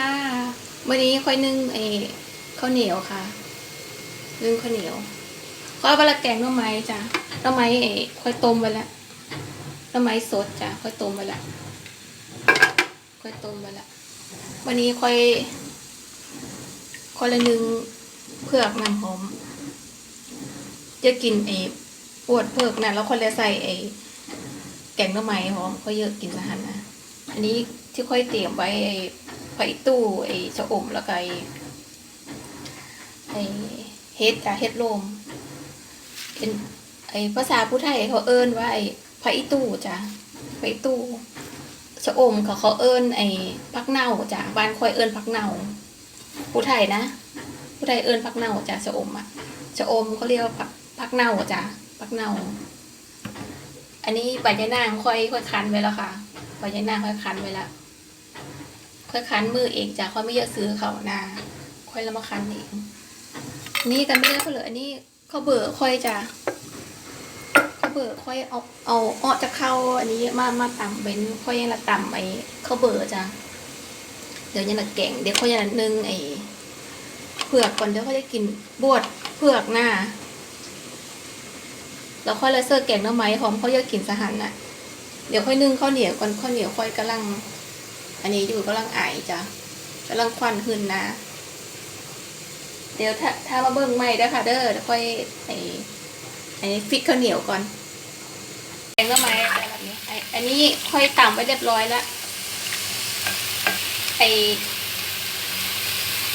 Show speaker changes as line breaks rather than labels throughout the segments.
ค่ะวันนี้ค่อยนึ่งไอ้ข้าวเหนียวค่ะ นึ่งข้าวเหนียวค่อยเอาไปละแกงหน้ำไม้จ้ะหน้ำไม้ไอ้ค่อยต้มไว้แล้วหน้ำไม้สดจ้ะค่อยต้มไว้แล้วค่อยต้มไว้แล้ววันนี้ค่อยค่อยละนึ่งเผือกน้ำหอมจะกินไอ้ปวดเผือกน่ะแล้วค่อยลยใส่ไอ้แกงหน้ำไม้หอมค่อยเยอะกินสะหันนะอันนี้ที่ค่อยเตรียมไว้ไอ้ ไผ่ตู้ไอ้ชะอมแล้วก็ไอ้ไอ้เฮ็ดจ้ะเฮ็ดลมเป็นไอ้ภาษาผู้ไทยเขาเอิ้นว่าไอ้ไผ่ตู้จ้ะไผ่ตู้ชะอมเขาเขาเอิ้นไอ้พักเน่าจ้ะบ้านคอยเอิ้นพักเน่าผู้ไทยนะ ผู้ไทยเอิ้นพักเน่าจ้ะชะอมอะชะอมเขาเรียกว่าพักพักเน่าจ้ะพักเน่าอันนี้ใบยะนางค่อยค่อยคั้นไว้แล้วค่ะใบยะนางค่อยคั้นไว้แล้ว ค่อยคั้นมือเองจ้ะค่อยไม่เยอะซื้อเขานะค่อยแล้วมาคั้นเองนี่กันไม่ได้ก็เลยอันนี้เขาเบื่อค่อยจะเขาเบื่อค่อยเอาเอาออจากเข้าอันนี้มามาต่ำเป็นค่อยยังละต่ำไอ้เขาเบื่อจ้ะเดี๋ยวยังละแกงเดี๋ยวค่อยยังละนึ่งไอ้เผือกก่อนเดี๋ยวเขาจะกินบวดเผือกหน้าแล้วค่อยลเสิร์แกงน้ำไม้หอมเขาจะกินสหันน่ะเดี๋ยวค่อยนึ่งข้าวเหนียวก่อนข้าวเหนียวค่อยกำลัง อันนี้อยู่กำลังไอจ้ะกำลังควันขึ้นนะ เดี๋ยวถ้าถ้ามาเบิ้งไม่ด้ค่ะเด้อเดี๋ยวค่อยไอไอฟิกข้าวเหนียวก่อนแกงก็ไม้แบบนี้ไออันนี้ค่อยต่ำไว้เรียบร้อยแล้วไอ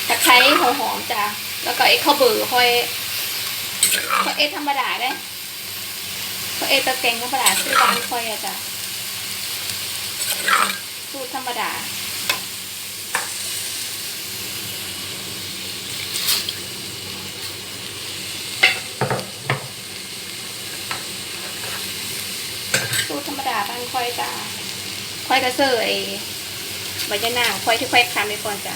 ตะไคร้หอมๆจ้ะแล้วก็ไอข้าวเบื่อค่อยค่อยเอธรรมดาได้ค่อยเอตะแกงธรรมดาซื้อร้านค่อยอะจ้ะ สูตรธรรมดาสูตรธรรมดาบ้านค่อยจ้าค่อยกระเซยใบยะนางค่อยที่ค่อยคันไปก่อนจ้ะ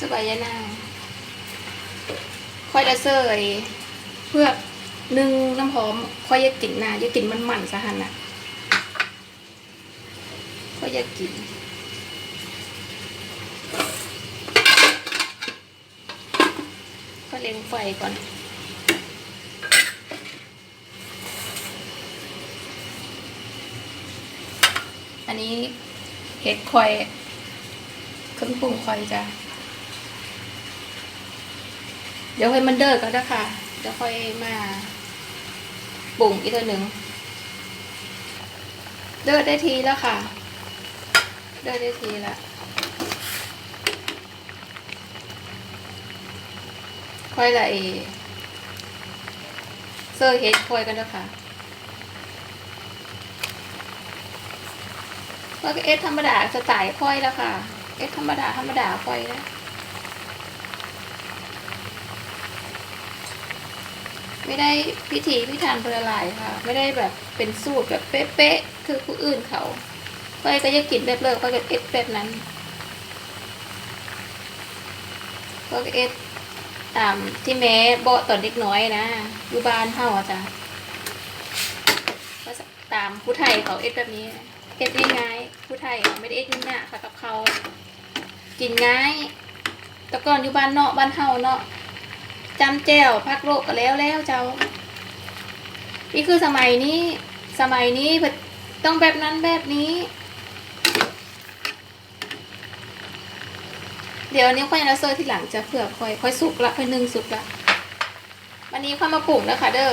สบายยะนางค่อยกระเซยเพื่อนึ่งน้ำหอมค่อยอยากกินนะอยากกินมันมันๆซะหันน่ะค่อยอยากกินก็เล็งไฟก่อนอันนี้เห็ดคอยเครื่องปรุงคอยจ้ะ เดี๋ยวให้มันเดิกก็ได้ค่ะเดี๋ยวค่อยมาปรุงอีกตัวหนึ่ง เดิดได้ทีแล้วค่ะ เดิดได้ทีแล้วค่อยละเอเซอร์เฮดค่อยกันนะคะแล้วก็เอสธรรมดาสไตล์ค่อยแล้วค่ะ เอสธรรมดาธรรมดาค่อยนะ ไม่ได้พิธีพิธันเพื่ออะไรค่ะ ไม่ได้แบบเป็นสูตรแบบเป๊ะๆคือผู้อื่นเขาค่อยก็จะกินแบบเลิกค่อยก็เอสแบบนั้นก็เอสตามที่แม่บอกตอนเด็กน้อยนะอยู่บ้านเฮาจ้ะก็ตามผู้ไทยเขาเอ็ดแบบนี้เอ็ดง่ายๆผู้ไทยเขาไม่ได้เอ็ดยากค่ะกับเขากินง่ายแต่ก่อนอยู่บ้านเนาะบ้านเฮาเนาะ จำแจ้วพักโรคก็แล้วแล้วเจ้า นี่คือสมัยนี้ สมัยนี้ต้องแบบนั้นแบบนี้ เดี๋ยวอันนี้ค่อยจะเซอร์ที่หลังจะเผื่อค่อยค่อยสุกละค่อยนึ่งสุกละวันนี้ค่อยมาปรุงแล้วค่ะเด้อ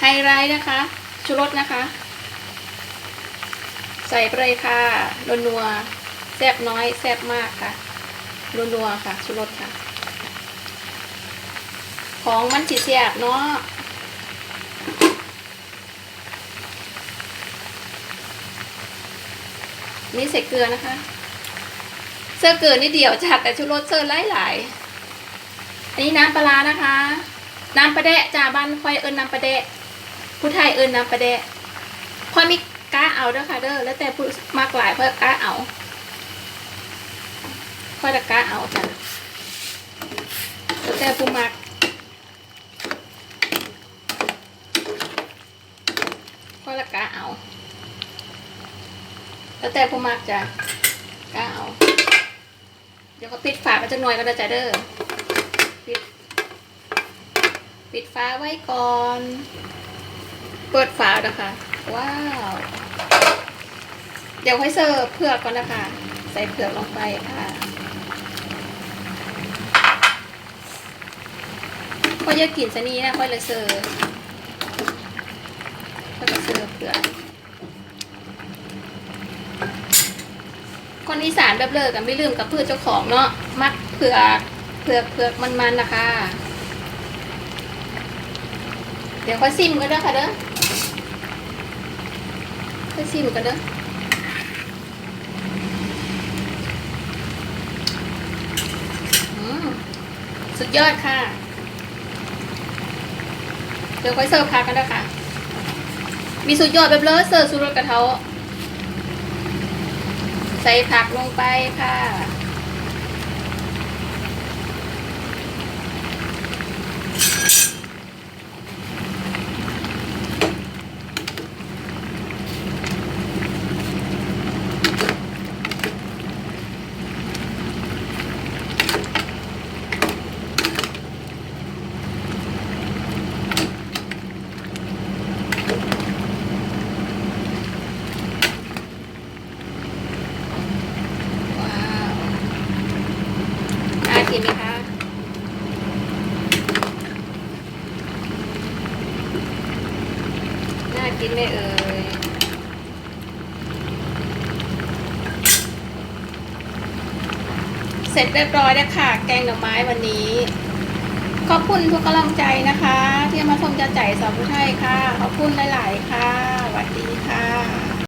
ไฮไลท์นะคะ ชูรสนะคะ ใส่ไปเลยค่ะนัวแซ่บน้อยแซ่บมากค่ะ นัวๆค่ะชูรสค่ะ ของมันสีแซ่บเนาะนี่ใส่เกลือนะคะ เสื้อเกลือนิดเดียวจ้ะแต่ชูรสเสื้อหลายหลายอันนี้น้ำปลานะคะ น้ำปลาแดะจ้าบ้านคอยเอิญน้ำปลาแดะผู้ไทยเอิญน้ำประเดะพอยมีกล้าเอาเด้อค่ะเด้อแล้วแต่ผู้มากหลายเพื่อกล้าเอา ค่อยจะกล้าเอาจ้ะแล้วแต่ผู้มักค่อยละกล้าเอา แล้วแต่ผู้มักจ้ะก้าเอาเดี๋ยวก็ปิดฝากันจะหน่อยก็ได้จ้ะเด้อปิดปิดฝาไว้ก่อน เปิดฝานะคะ ว้าว เดี๋ยวค่อยเสิร์ฟเผือกก่อนนะคะ ใส่เผือกลงไปค่ะ ก็จะกลิ่นสนี้นะค่อยเลยเสิร์ฟค่อยจะเสิร์ฟเผือกคนอีสานแบบเลิกกันไม่ลืมกับพืชเจ้าของเนาะมักเผือกเผือกเผือกมันๆนะคะ เดี๋ยวค่อยซิมกันเด้อค่ะเด้อค่อยซิมกันเด้อสุดยอดค่ะ ดี๋ยวค่อยเสิร์ฟผักกันนะคะมีสุดยอดแบบเลอเสิร์ฟสุดรสกระเทาใส่ผักลงไปค่ะ ว้าว น่ากินไหมคะน่ากินไหมเอ่ยเสร็จเรียบร้อยแล้วค่ะ แกงหน่อไม้วันนี้ ขอบคุณทุกกำลังใจนะคะ ที่มาชมจะใจสาวผู้ไทยค่ะ ขอบคุณหลาย ๆ ค่ะสวัสดีค่ะ